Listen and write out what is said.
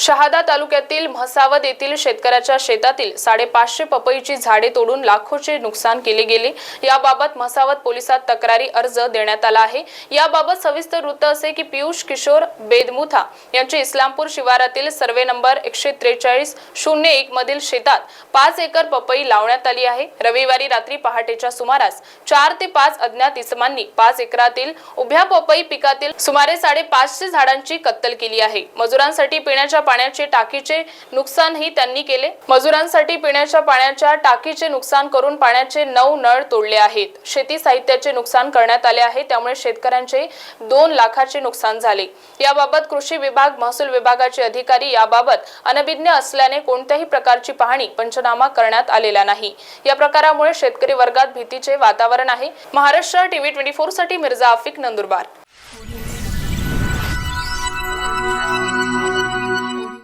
शहादा तालुक्यातील म्हसावद येथील शेतकऱ्याच्या शेतातील साडेपाचशे पपईची झाडे तोडून लाखोचे नुकसान केले गेले. याबाबत म्हसावद पोलिसात तक्रारी अर्ज देण्यात आला आहे. याबाबत सविस्तर वृत्त असे की पियुष किशोर बेदमुथा यांचे इस्लामपूर शिवारातील सर्वे नंबर एकशे त्रेचाळीस शून्य एक मधील शेतात पाच एकर पपई लावण्यात आली आहे. रविवारी रात्री पहाटेच्या सुमारास चार ते पाच अज्ञात इसमांनी पाच एकरातील उभ्या पपई पिकातील सुमारे साडेपाचशे झाडांची कत्तल केली आहे. मजुरांसाठी पिण्याच्या पाण्याचे टाकीचे नुकसानही त्यांनी केले. मजुरांसाठी पिण्याच्या पाण्याच्या टाकीचे नुकसान करून पाण्याचे नऊ नळ तोडले आहेत. शेती साहित्याचे नुकसान करण्यात आले आहे. त्यामुळे शेतकऱ्यांचे दोन लाखाचे नुकसान झाले. याबाबत कृषी विभाग महसूल विभागाचे अधिकारी याबाबत अनभिज्ञ असल्याने कोणत्याही प्रकारची पाहणी पंचनामा करण्यात आलेला नाही. या प्रकारामुळे शेतकरी वर्गात भीतीचे वातावरण आहे. महाराष्ट्र टीव्ही ट्वेंटी फोरसाठी मिर्झा आफिक नंदुरबार.